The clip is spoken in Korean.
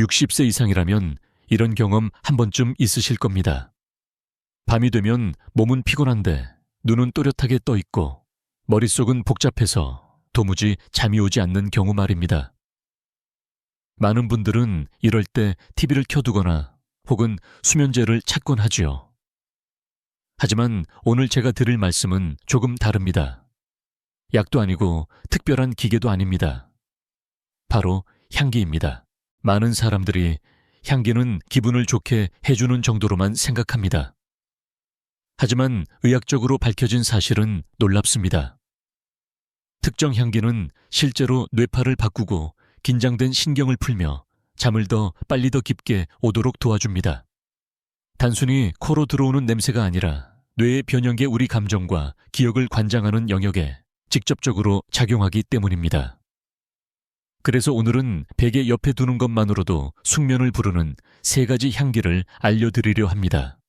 60세 이상이라면 이런 경험 한 번쯤 있으실 겁니다. 밤이 되면 몸은 피곤한데 눈은 또렷하게 떠 있고 머릿속은 복잡해서 도무지 잠이 오지 않는 경우 말입니다. 많은 분들은 이럴 때 TV를 켜두거나 혹은 수면제를 찾곤 하지요. 하지만 오늘 제가 드릴 말씀은 조금 다릅니다. 약도 아니고 특별한 기계도 아닙니다. 바로 향기입니다. 많은 사람들이 향기는 기분을 좋게 해주는 정도로만 생각합니다. 하지만 의학적으로 밝혀진 사실은 놀랍습니다. 특정 향기는 실제로 뇌파를 바꾸고 긴장된 신경을 풀며 잠을 더 빨리 더 깊게 오도록 도와줍니다. 단순히 코로 들어오는 냄새가 아니라 뇌의 변형계 우리 감정과 기억을 관장하는 영역에 직접적으로 작용하기 때문입니다. 그래서 오늘은 베개 옆에 두는 것만으로도 숙면을 부르는 세 가지 향기를 알려드리려 합니다.